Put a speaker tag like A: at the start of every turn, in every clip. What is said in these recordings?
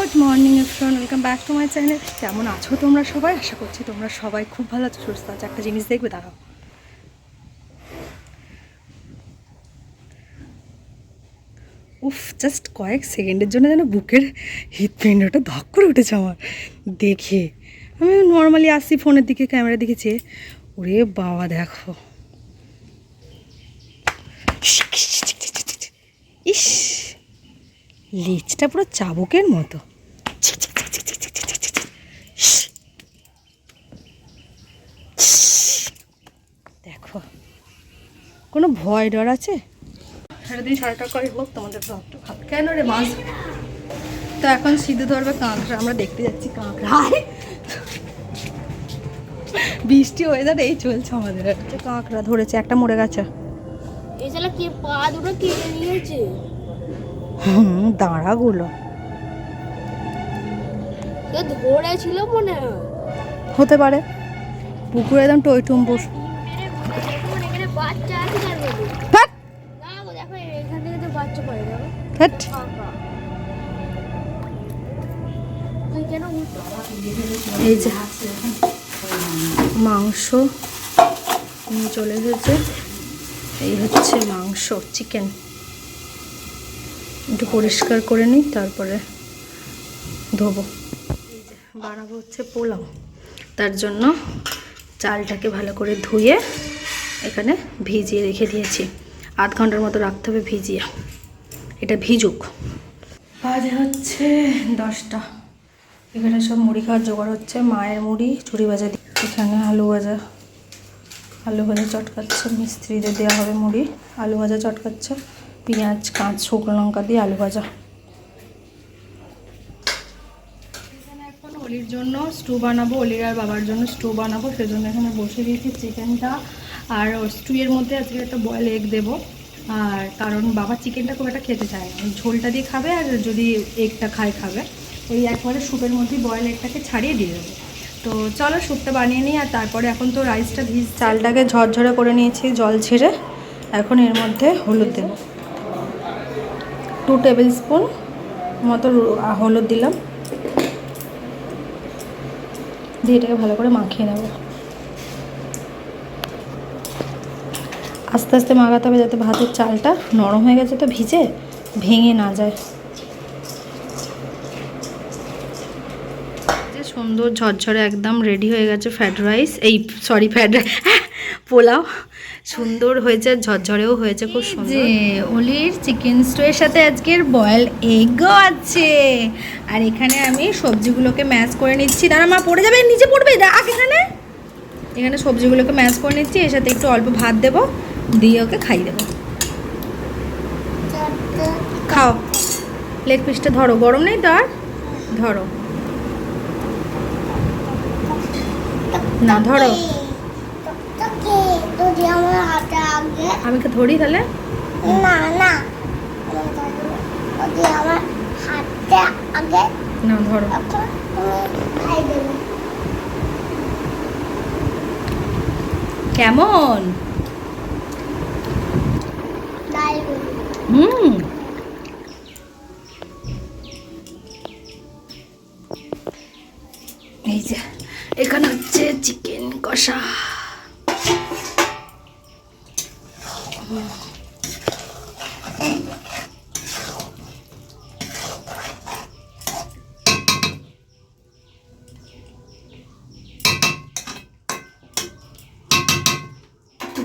A: Good morning Efron welcome back to my channel. কেমন আছো তোমরা সবাই? আশা করছি তোমরা সবাই খুব ভালো আছো, সুস্থ আছো। একটা জিনিস দেখবে, দাঁড়াও। উফ জাস্ট কয়েক সেকেন্ডের জন্য যেন বুকের হৃৎপিণ্ডটা ধক করে উঠেছে আমার। দেখে। আমি নর্মালি আসি ফোনের দিকে ক্যামেরা চেয়ে। ওরে বাবা, দেখো। ইস। লেজটা পুরো চাবুকের মতো দেখো কোনো ভয় ডর আছে? সারাদিন সারাটা করে হোক তোমাদের ব্লগটা ভালো। কেন রে মাছ তো এখন সিধু ধরবে কাঁকড়া আমরা দেখতে যাচ্ছি কাঁকড়া আয়! বৃষ্টি ওয়েদার এই চলছে আমাদের। একটা কাঁকড়া ধরেছে একটা মরে গেছে।
B: এছাড়া কে পা দুটো কেটে নিয়েছে?
A: হুম দাঁড়াগুলো।
B: ধরেছিল মনে হয়।
A: হতে পারে। পুকুরে একদম টইটুম বস
B: উল্টো
A: এই যে মাংস চলে এসেছে। এই হচ্ছে মাংস চিকেন একটু পরিষ্কার করে নিই, তারপরে ধোবো। বানাবো হচ্ছে পোলাও। তার জন্য চালটাকে ভালো করে ধুয়ে এখানে ভিজিয়ে রেখে দিয়েছি। আধ ঘণ্টার মতো রাখতে হবে ভিজিয়ে। এটা ভিজুক। বাজে হচ্ছে দশটা। এখানে সব মুড়ি খাওয়ার জোগাড় হচ্ছে মায়ের মুড়ি চুড়ি ভাজা দিয়ে এখানে আলু ভাজা। আলু ভাজা চটকাচ্ছে মিস্ত্রিদের দেওয়া হবে মুড়ি। আলু ভাজা চটকাচ্ছে পেঁয়াজ কাঁচ শুকনো লঙ্কা দিয়ে আলু ভাজা। এখানে এখন অলির জন্য স্টু বানাবো অলির আর বাবার জন্য স্টু বানাবো সেজন্য এখানে বসে দিয়েছি চিকেনটা আর স্টুয়ের মধ্যে আজকে একটা বয়েল এগ দেবো। আর কারণ বাবা চিকেনটা খুব একটা খেতে চায় না। ঝোলটা দিয়ে খাবে আর যদি এগটা খায়, খাবে। ওই একবারে স্যুপের মধ্যে বয়েল এগটাকে ছাড়িয়ে দিয়ে দেবো। তো চলো স্যুপটা বানিয়ে নিই আর তারপরে এখন তো রাইসটা ভিজ চালটাকে ঝরঝরে করে নিয়েছি, জল ছেড়ে। এখন এর মধ্যে হলুদ দেবো। টু টেবিল স্পুন মতো হলুদ দিলাম। দিয়ে এটাকে ভালো করে মাখিয়ে নেব। আস্তে আস্তে মাখাতে হবে যাতে ভাতের চালটা নরম হয়ে গেছে তো ভিজে ভেঙে না যায়। যে সুন্দর ঝরঝরে একদম রেডি হয়ে গেছে ফ্রাইড রাইস এই সরি ফ্রাইড পোলাও। সুন্দর হয়েছে ঝরঝরেও হয়েছে খুব সুন্দর। যে অলির চিকেন স্টোয়ের সাথে আজকের বয়েল এগও আছে। আর এখানে আমি সবজিগুলোকে ম্যাশ করে নিচ্ছি। দাঁড়া মা পড়ে যাবে নিচে পড়বে রাখ এখানে। এখানে সবজিগুলোকে ম্যাশ করে নিচ্ছি এর সাথে একটু অল্প ভাত দেবো। দিয়ে ওকে খাইয়ে দেবো। খাও। লেগ পিসটা ধরো। গরম নেই তো আর? ধরো। না, ধরো। আমি কে ধরি তাহলে?
B: না,
A: ধরো। কেমন? হুম এই যে এখানে হচ্ছে চিকেন কষা।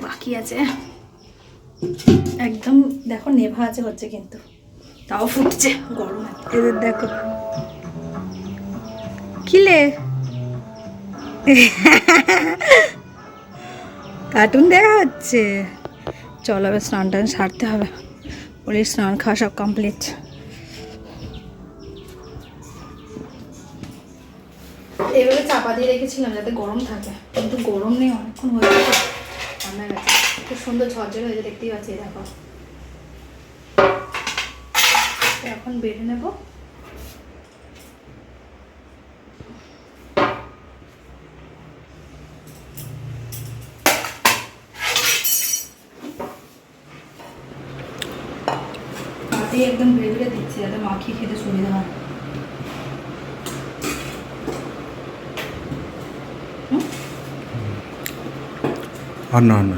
A: বাকি আছে। একদম দেখো নেভা আছে হচ্ছে কিন্তু। তাও ফুটছে গরম এদের দেখো। কিলে কার্টুন দেখা হচ্ছে। চলো এবার স্নান টান সারতে হবে। বলি স্নান খাওয়া সব কমপ্লিট এইভাবে চাপা দিয়ে রেখেছিলাম যাতে গরম থাকে। কিন্তু গরম নেই অনেকক্ষণ হয়ে গেছে। গেছে। খুব সুন্দর ঝরঝর হয়েছে, দেখতেই পাচ্ছি দেখো। এখন বেড়ে নেব। একদম বেড়ে দিচ্ছে দিচ্ছি, যাতে মাখিয়ে খেতে সুবিধা হয়।
C: অন্য অন্য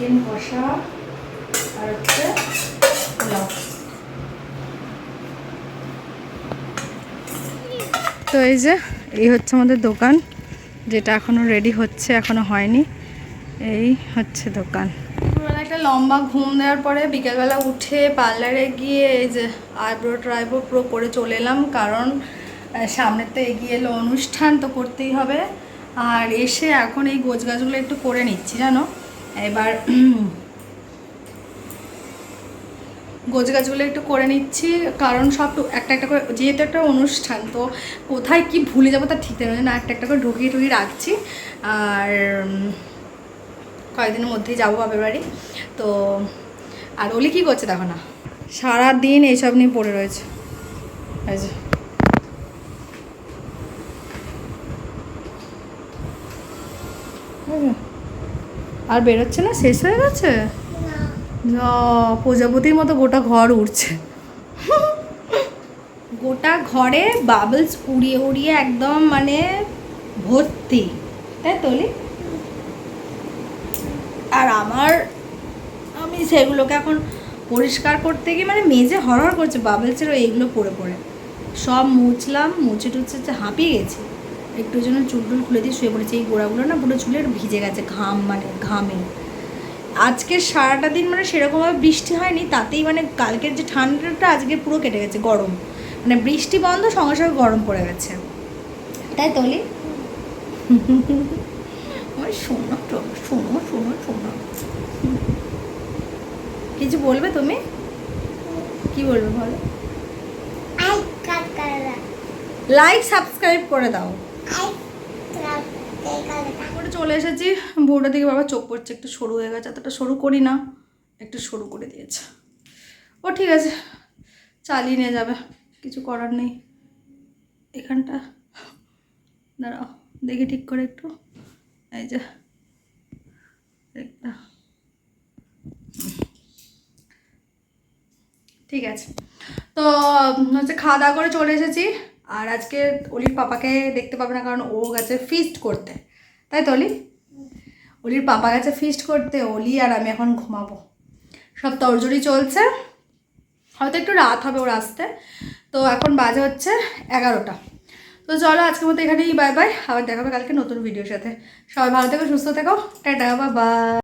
A: চিকেন কষা আর হচ্ছে পোলাও। তো এই যে এই হচ্ছে আমাদের দোকান যেটা এখনও রেডি হচ্ছে এখনও হয়নি। এই হচ্ছে দোকান। দুপুরবেলা একটা লম্বা ঘুম দেওয়ার পরে বিকেলবেলা উঠে পার্লারে গিয়ে এই যে আইব্রো ট্রাইব্রো পুরো করে চলে এলাম কারণ সামনে তো এগিয়ে এলো অনুষ্ঠান তো করতেই হবে। আর এসে এখন এই গোছ গাছগুলো একটু করে নিচ্ছি জানো? এবার গোছ গাছগুলো একটু করে নিচ্ছি, কারণ সব একটা একটা করে, যেহেতু একটা অনুষ্ঠান, তো কোথায় কি ভুলে যাব তার ঠিক নেই না। একটা একটা করে ঢুকিয়ে ঢুকিয়ে রাখছি। আর কয়েকদিনের মধ্যেই যাব বাপের বাড়ি তো আর ওলি কী করছে দেখো না, সারাদিন এইসব নিয়ে পড়ে রয়েছে। আর বেরোচ্ছে না? শেষ হয়ে গেছে? প্রজাপতির মতো গোটা ঘর উড়ছে। গোটা ঘরে বাবলস উড়িয়ে উড়িয়ে একদম মানে ভর্তি। তাই তোলি আর আমার, আমি সেগুলোকে এখন পরিষ্কার করতে গিয়ে মানে মেজে হরহর করছে বাবলসেরও এইগুলো পড়ে পড়ে। সব মুছলাম, মুছে যে হাঁপিয়ে গেছি। একটু জন্য চুল টুল খুলে দিয়ে শুয়ে পড়েছি। এই গোড়াগুলো না পুরো চুলের ভিজে গেছে ঘাম মানে ঘামে। আজকে সারাটা দিন মানে সেরকমভাবে বৃষ্টি হয়নি তাতেই মানে কালকের যে ঠান্ডাটা আজকে পুরো কেটে গেছে গরম। মানে বৃষ্টি বন্ধ সঙ্গে সঙ্গে গরম পড়ে গেছে। তাই তোলি ওই শোনো শোনো শোনো শোনো। কিছু বলবে তুমি? কি বলবে বলো? লাইক সাবস্ক্রাইব করে দাও। তারপরে চলে এসেছি। বউটা দিকে বাবা চোখ পড়ছে, একটু সরু হয়ে গেছে, এতটা সরু করি না, একটু সরু করে দিয়েছে। ও ঠিক আছে, চালিয়ে নিয়ে যাবে, কিছু করার নেই। এখানটা, দাঁড়াও, দেখি ঠিক করে একটু। এই যে, একটা। ঠিক আছে। তো হচ্ছে খাওয়া দাওয়া করে চলে এসেছি। আর আজকে অলির পাপাকে দেখতে পাবে না কারণ ও গেছে ফিস্ট করতে। তাই তো অলি? অলির পাপা গেছে ফিস্ট করতে, অলি আর আমি এখন ঘুমাবো। সব তরজরি চলছে। হয়তো একটু রাত হবে ওর আসতে। তো এখন বাজে হচ্ছে এগারোটা। তো চলো আজকের মতো এখানেই বাই বাই আবার দেখাবে কালকে নতুন ভিডিওর সাথে। সবাই ভালো থেকো, সুস্থ থেকো। টাটা বাবা